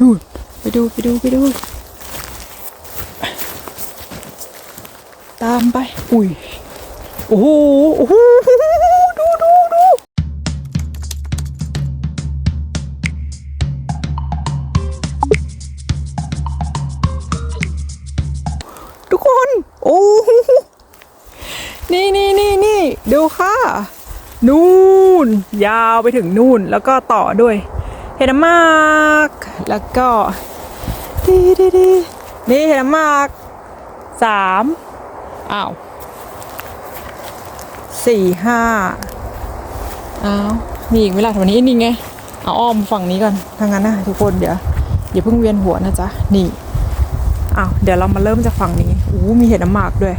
นู่นไปดูไปดูไปดู ตามไป อุ้ย โอ้โหโอ้โหดูดูดูทุกคน โอ้โหนี่นี่นี่นี่ดูค่ะ นู่น ยาวไปถึงนู่นแล้วก็ต่อด้วย เห็นมาก แล้วก็ดีดีดีนี่เห็นมากสามอ้าวสี่ห้าอ้าวมีอีกไหมล่ะวันนี้นี่ไงเอาอ้อมฝั่งนี้ก่อนทางนั้นนะทุกคนเดี๋ยวอย่าเพิ่งเวียนหัวนะจ๊ะนี่อ้าวเดี๋ยวเรามาเริ่มจากฝั่งนี้อู้มีเห็ดน้ำหมากด้วย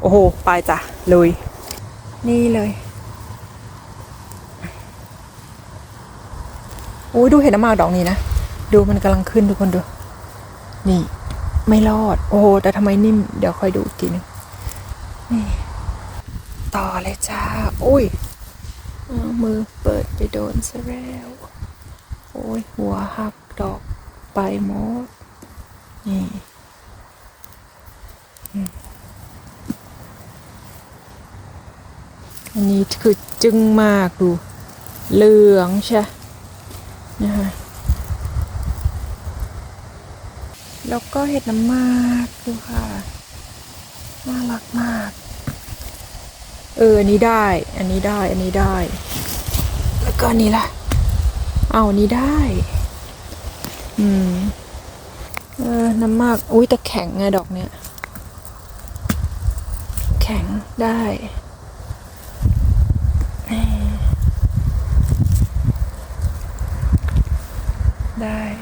โอ้โหไปจ้ะเลยนี่เลยโอ้ยดูเห็ดน้ำหมากดอกนี้นะ ดูมันกำลังขึ้นทุกคนดู นี่ ไม่รอด โอ้โห แต่ทำไมนิ่ม เดี๋ยวค่อยดูอีกทีนึงต่อเลยจ้า อุ้ยมือเปิดไปโดนซะแล้ว โอ้ย หัวหักดอกไปหมด นี่อันนี้คือจึงมากดู เหลืองใช่นะคะ แล้วก็เห็ดน้ำมากดูค่ะ น่ารักมาก เออ อันนี้ได้ อันนี้ได้ อันนี้ได้ แล้วก็อันนี้ล่ะ เอาอันนี้ได้ อืม เออ น้ำมาก อุ้ยแต่แข็งไงดอกเนี้ย แข็งได้ได้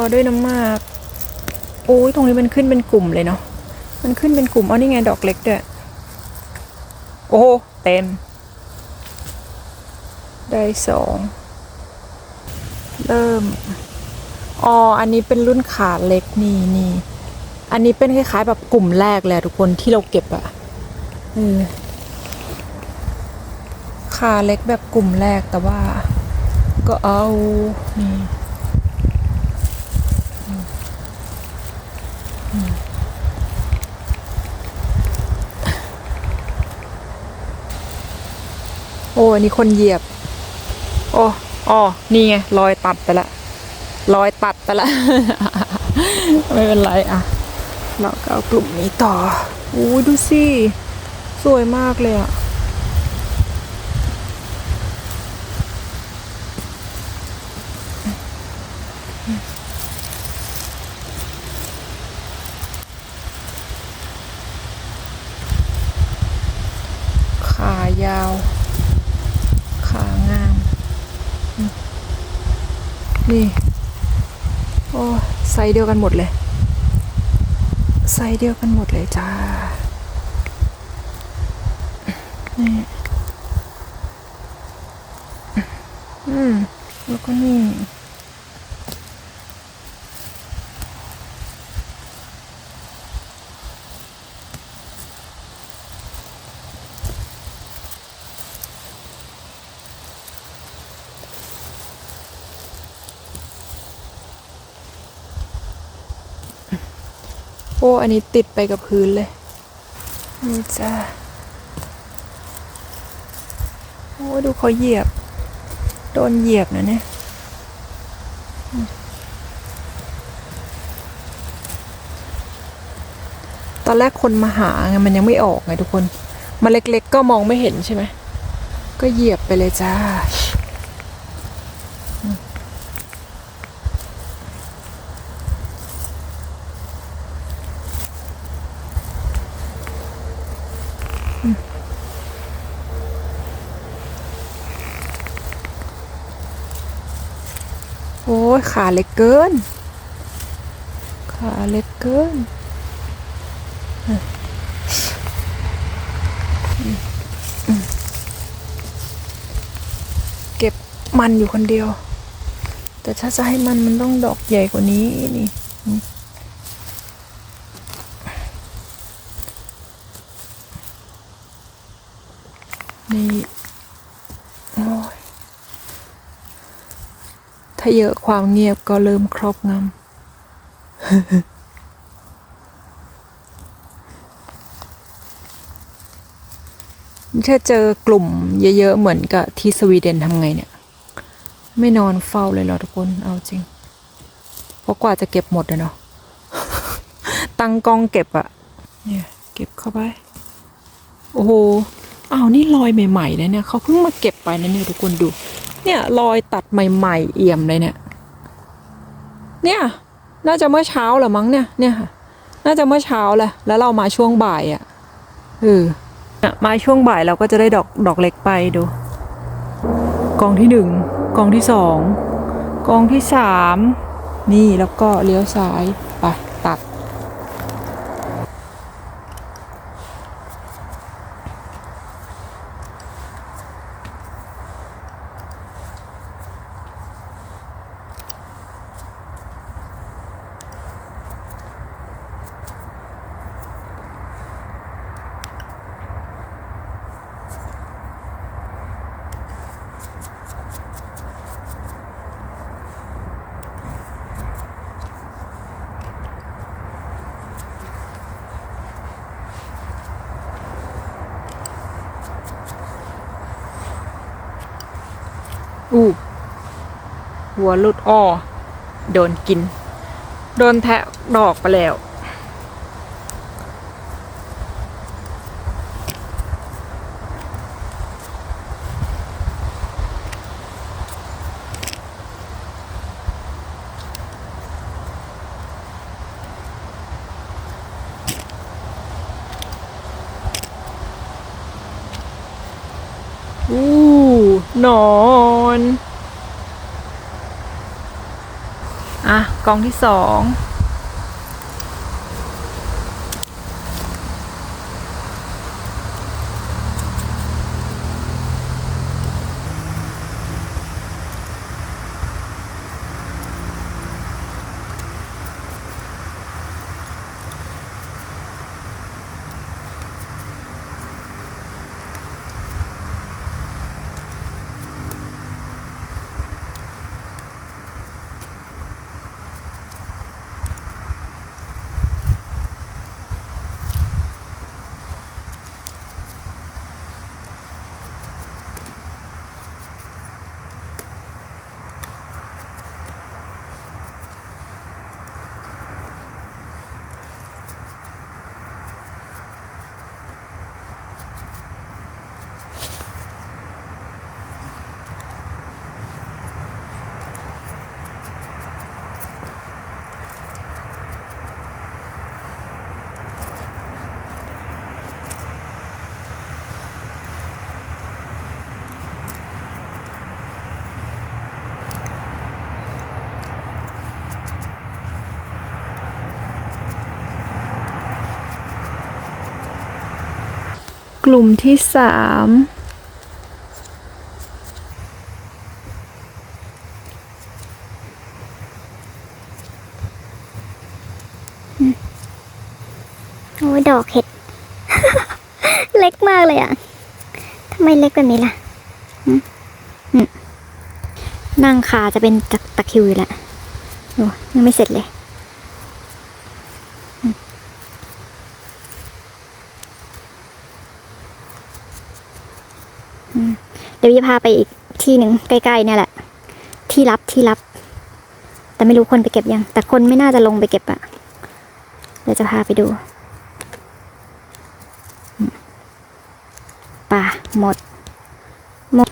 อด้วยน้ำมากโอ้ยตรงนี้มันขึ้นเป็นกลุ่มเลยเนาะมันขึ้นเป็นกลุ่มเอานี่ไงดอกเล็กด้วยโอ้โหเต็ม ได้สองเริ่มอ๋ออันนี้เป็นรุ่นขาเล็กนี่นี่อันนี้เป็นคล้ายๆแบบกลุ่มแรกเลยอะทุกคนที่เราเก็บอะออขาเล็กแบบกลุ่มแรกแต่ว่า ก็เอานี่ โอ้อันนี้คนเหยียบ โอ้อ๋อนี่ไงรอยตัดไปละรอยตัดไปละ ไม่เป็นไรอะ เราก็เอากลุ่มนี้ต่อโอ้ดูสิ สวยมากเลยอะ ขา ยาว ขางาม นี่ โอ้ไซส์เดียวกันหมดเลย ไซส์เดียวกันหมดเลยจ้า นี่ อืม แล้วก็นี่ โอ้อันนี้ติดไปกับพื้นเลย นี่จ้าโอ้ดูเขาเหยียบ โดนเหยียบนะเนี่ยตอนแรกคนมาหาไงมันยังไม่ออกไงทุกคน มาเล็กๆก็มองไม่เห็นใช่ไหม ก็เหยียบไปเลยจ้า้ยขาเล็กเกิน ขาเล็กเกิน เก็บมันอยู่คนเดียว แต่ถ้าจะให้มันมันต้องดอกใหญ่กว่านี้นี่ เยอะความเงียบก็เริ่มครอบงำถ้าเจอกลุ่มเยอะๆ เหมือนกับที่สวีเดนทำไงเนี่ย ไม่นอนเฝ้าเลยเหรอทุกคน เอาจริง เพราะกว่าจะเก็บหมดเลยเนาะตั้งกองเก็บอะเนี่ย เก็บเข้าไป โอ้โหอ้าวนี่รอยใหม่ๆเลยเนี่ย เขาเพิ่งมาเก็บไปนะเนี่ยทุกคนดู เนี่ยรอยตัดใหม่ๆเอี่ยมเลยเนี่ย เนี่ยน่าจะเมื่อเช้าหรอมั้งเนี่ยเนี่ยค่ะน่าจะเมื่อเช้าแหละแล้วเรามาช่วงบ่ายอะเออเนี่ยมาช่วงบ่ายเราก็จะได้ดอกดอกเล็กไปดู กองที่หนึ่งกองที่สองกองที่สามนี่แล้วก็เลี้ยวซ้ายไปตัด อู้หัวหลุดอ้อ โดนกิน โดนแทะดอกไปแล้ว อู้หนอน อะกองที่สอง ลุ่มที่สามโอ้ยดอกเห็ด เล็กมากเลยอะทำไมเล็กแบบนี้ล่ะนั่งขาจะเป็นตะตะคิวอยู่แล้วยังไม่เสร็จเลยหึอืม เดี๋ยวจะพาไปอีกที่หนึ่งใกล้ๆเนี่ยแหละ ที่รับที่รับ แต่ไม่รู้คนไปเก็บยัง แต่คนไม่น่าจะลงไปเก็บอะเดี๋ยวจะพาไปดูป่าหมดหมด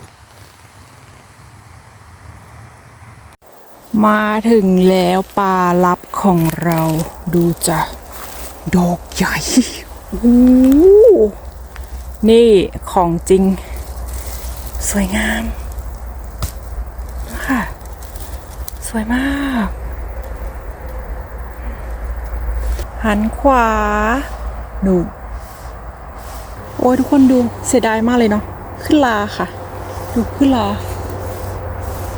มาถึงแล้วปลาลับของเราดูจ้ะดอกใหญ่โอ้โหนี่ของจริง สวยงามค่ะ สวยมาก หันขวา ดู โอ้ยทุกคนดูเสียดายมากเลยเนาะขึ้นลาค่ะ ดูขึ้นลา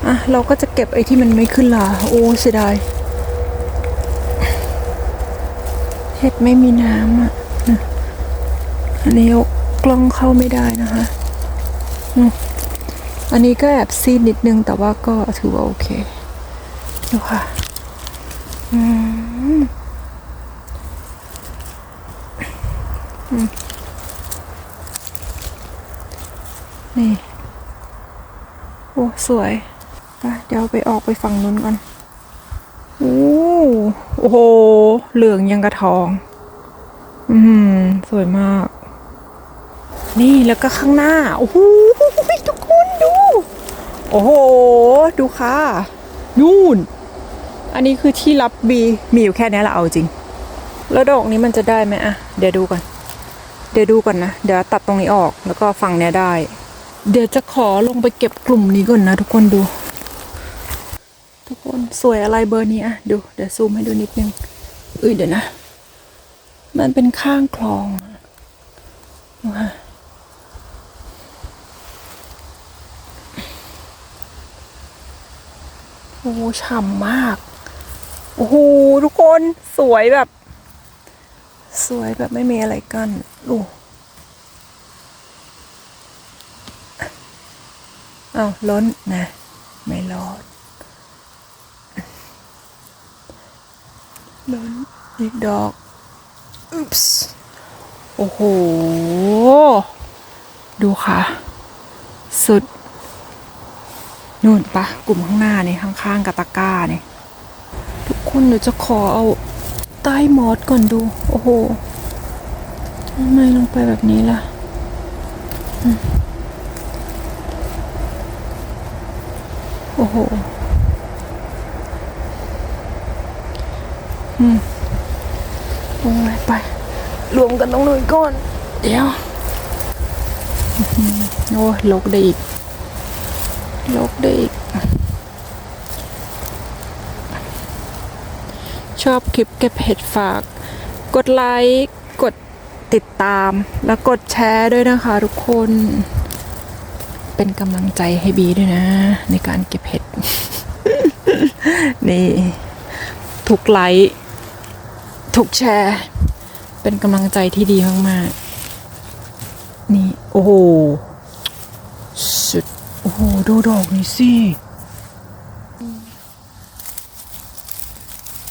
อะเราก็จะเก็บไอ้ที่มันไม่ขึ้นลา โอ้เสียดายเห็ดไม่มีน้ำอะอันนี้กล้องเข้าไม่ได้นะคะ อืม อันนี้ก็แอบซีดนิดนึงแต่ว่าก็ถือว่าโอเคดูค่ะอืมนี่ โอ้ สวยเดี๋ยวไปออกไปฝั่งนู้นก่อนโอ้โอ้โห เหลืองยังกระทอง อืม สวยมาก นี่แล้วก็ข้างหน้า โอ้โห โอ้โห ดูค่ะ นู่น อันนี้คือที่รับบี มีอยู่แค่นี้แหละเอาจริง แล้วดอกนี้มันจะได้ไหมอะเดี๋ยวดูก่อน เดี๋ยวดูก่อนนะ เดี๋ยวตัดตรงนี้ออก แล้วก็ฝั่งเนี้ยได้ เดี๋ยวจะขอลงไปเก็บกลุ่มนี้ก่อนนะทุกคนดู ทุกคนสวยอะไรเบอร์นี้อะดู เดี๋ยวซูมให้ดูนิดนึงเอ้ยเดี๋ยวนะ มันเป็นข้างคลองอะดูค่ะ โอ้ฉ่ำมาก โอ้โหทุกคนสวยแบบ สวยแบบไม่มีอะไรกั้นดูอ้าวล้นนะ ไม่รอดล้นอีกดอกอุ๊ปส์โอ้โห ดูค่ะ สุด นู่นปะกลุ่มข้างหน้านี่ข้างๆกับตะกร้านี่ทุกคนเดี๋ยวจะขอเอาใต้มอสก่อนดู โอ้โหทำไมลงไปแบบนี้ล่ะอืมโอ้โหอืมโอ้ยไป รวมกันตรงนู้นก่อน เดี๋ยวอื้อหือโอ้ยลกได้อีก ด้อีก ชอบคลิปเก็บเห็ดฝาก กดไลค์กดติดตามแล้วกดแชร์ด้วยนะคะทุกคน เป็นกำลังใจให้บีด้วยนะ ในการเก็บเห็ด นี่ทุกไลค์ทุกแชร์ เป็นกำลังใจที่ดีมากๆ นี่ โอ้โห อ้โห ดูดอกนี่สิ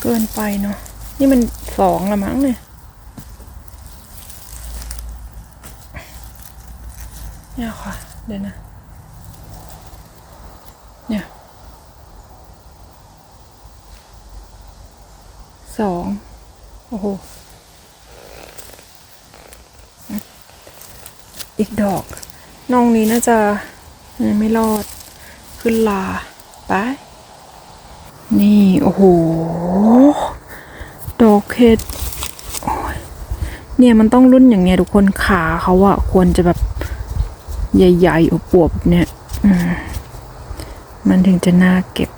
เกินไปเนาะ นี่มันสองละมั้งเนี่ย เนี่ยค่ะ เดี๋ยวนะ เนี่ย สอง โอ้โห อีกดอก น้องนี้น่าจะ ยังไม่รอด ขึ้นลาไป นี่ โอ้โห ดอกเห็ดเนี่ยมันต้องรุ่นอย่างเนี้ยทุกคนขาเขาอะควรจะแบบ ใหญ่ๆอวบๆเนี่ยมมันถึงจะน่าเก็บ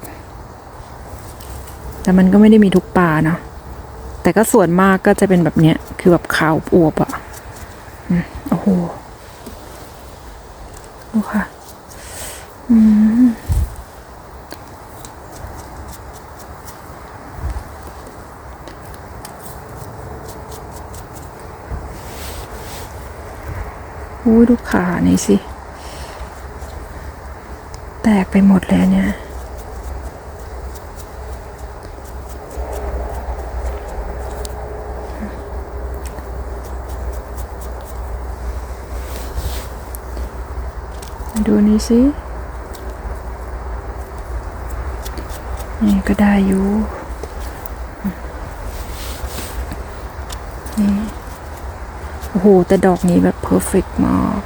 แต่มันก็ไม่ได้มีทุกป่าเนาะแต่ก็ส่วนมากก็จะเป็นแบบเนี้ย คือแบบขาวอวบอะอโอ้โหดูค่ะ อืมอุ้ยดูขานี่สิ แตกไปหมดเลยเนี่ย ดูนี่สิ ก็ได้อยู่นี่โอ้โห แต่ดอกนี้แบบเพอร์เฟกมาก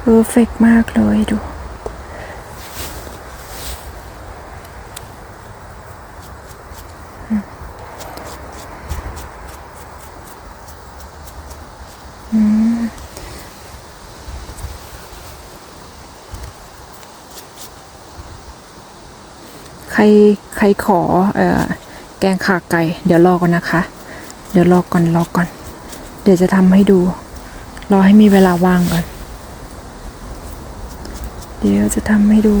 เพอร์เฟกมากเลยดูอืม ใครใครขอเอ่อแกงขาไก่ เดี๋ยวรอก่อนนะคะ เดี๋ยวรอก่อนรอก่อน เดี๋ยวจะทำให้ดู รอให้มีเวลาว่างก่อน เดี๋ยวจะทำให้ดู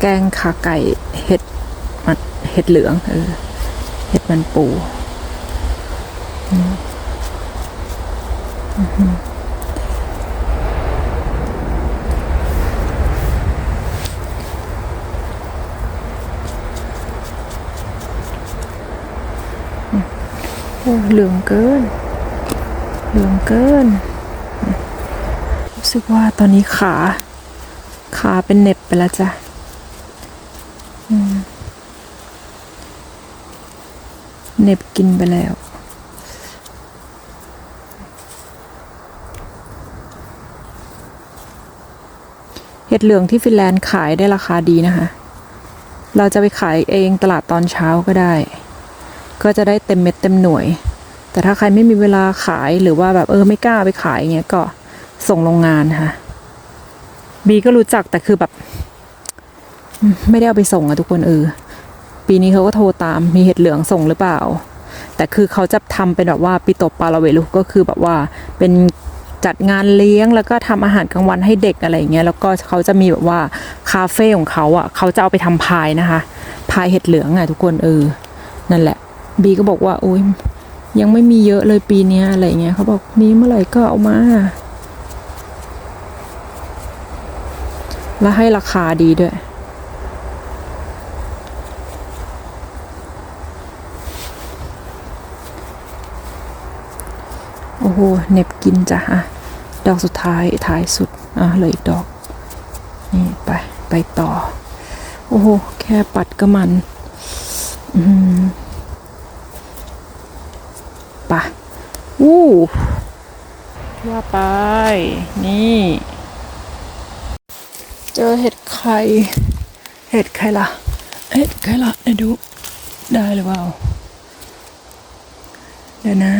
แกงขาไก่เห็ดมันเห็ดเหลืองเออเห็ดมันปูอืมอื้อหือโอ้ เหลืองเกิน เหลืองเกิน รู้สึกว่าตอนนี้ขา ขาเป็นเน็บไปแล้วจ้ะเน็บกินไปแล้วเห็ดเหลืองที่ฟินแลนด์ขายได้ราคาดีนะคะ เราจะไปขายเองตลาดตอนเช้าก็ได้ ก็จะได้เต็มเม็ดเต็มหน่วย แต่ถ้าใครไม่มีเวลาขายหรือว่าแบบเออไม่กล้าไปขายเงี้ยก็ส่งโรงงานค่ะ บีก็รู้จักแต่คือแบบ ไม่ได้เอาไปส่งอะทุกคนเออปีนี้เขาก็โทรตามมีเห็ดเหลืองส่งหรือเปล่า แต่คือเขาจะทำเป็นแบบว่าปิโตปาลาเวลุก็คือแบบว่าเป็นจัดงานเลี้ยงแล้วก็ทำอาหารกลางวันให้เด็กอะไรอย่างเงี้ยแล้วก็เขาจะมีแบบว่าคาเฟ่ของเขาอะเขาจะเอาไปทำพายนะคะ พายเห็ดเหลืองอะทุกคนเออนั่นแหละ บีก็บอกว่าโอ้ย ยังไม่มีเยอะเลยปีนี้อะไรเงี้ยเขาบอกมีเมื่อไหร่ก็เอามา และให้ราคาดีด้วย โอ้โหเน็บกินจ้ะอะ ดอกสุดท้ายท้ายสุด อะเลืออีกดอก นี่ไป ไปต่อ โอ้โห แค่ปัดก็มัน อืม ปะอู้ว่าไป นี่ เจอเห็ดไข่ เห็ดไข่ละเห็ดไข่ละเดี๋ยวดู ได้หรือเปล่า เดี๋ยวนะ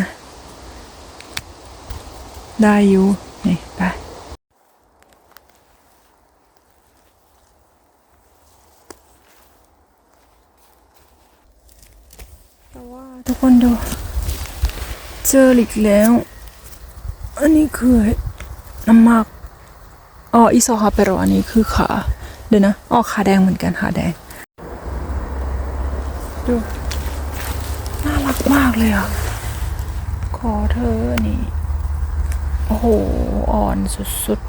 ได้อยู่ นี่ ไปแต่ว่าทุกคนดู เจออีกแล้ว อันนี้คือน้ำมากอ๋ออีซอฮาเปโรอันนี้คือขา เดี๋ยวนะอ๋อขาแดงเหมือนกันขาแดง ดู น่ารักมากเลยอะ ขอเธอนี่ โอ้โห อ่อนสุดๆ